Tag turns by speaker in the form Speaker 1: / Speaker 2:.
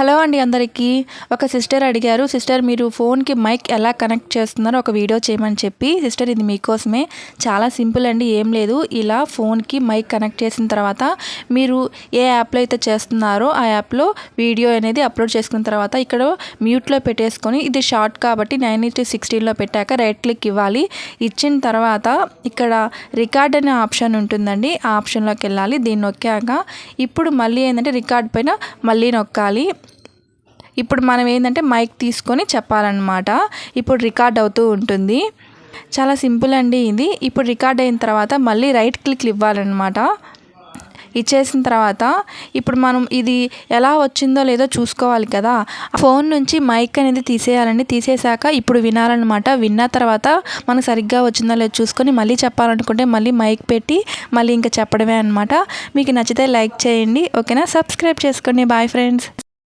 Speaker 1: Hello అండి అందరికీ. ఒక సిస్టర్ అడిగారు సిస్టర్ మీరు ఫోన్కి మైక్ ఎలా కనెక్ట్ చేస్తున్నారో ఒక వీడియో చేయమని చెప్పి సిస్టర్ ఇది మీకోసమే. చాలా సింపుల్ అండి ఏం లేదు. ఇలా ఫోన్కి మైక్ కనెక్ట్ చేసిన తర్వాత మీరు ఏ యాప్లో అయితే చేస్తున్నారో ఆ యాప్లో వీడియో అనేది అప్లోడ్ చేసుకున్న తర్వాత ఇక్కడ మ్యూట్లో పెట్టేసుకొని ఇది షార్ట్ కాబట్టి నైన్ ఎయిటీ సిక్స్టీన్లో పెట్టాక రైట్ క్లిక్ ఇవ్వాలి. ఇచ్చిన తర్వాత ఇక్కడ రికార్డ్ అనే ఆప్షన్ ఉంటుందండి ఆ ఆప్షన్లోకి వెళ్ళాలి దీన్ని నొక్కాక. ఇప్పుడు మళ్ళీ ఏంటంటే రికార్డ్ పైన మళ్ళీ నొక్కాలి. ఇప్పుడు మనం ఏంటంటే మైక్ తీసుకొని చెప్పాలన్నమాట. ఇప్పుడు రికార్డ్ అవుతూ ఉంటుంది. చాలా సింపుల్ అండి ఇది. ఇప్పుడు రికార్డ్ అయిన తర్వాత మళ్ళీ రైట్ క్లిక్ ఇవ్వాలన్నమాట. ఇచ్చేసిన తర్వాత ఇప్పుడు మనం ఇది ఎలా వచ్చిందో లేదో చూసుకోవాలి కదా. ఫోన్ నుంచి మైక్ అనేది తీసేయాలండి. తీసేసాక ఇప్పుడు వినాలన్నమాట. విన్న తర్వాత మనకు సరిగ్గా వచ్చిందో లేదో చూసుకొని మళ్ళీ చెప్పాలనుకుంటే మళ్ళీ మైక్ పెట్టి మళ్ళీ ఇంకా చెప్పడమే అనమాట మీకు నచ్చితే లైక్ చేయండి. ఓకేనా? సబ్స్క్రైబ్ చేసుకోండి. Bye friends.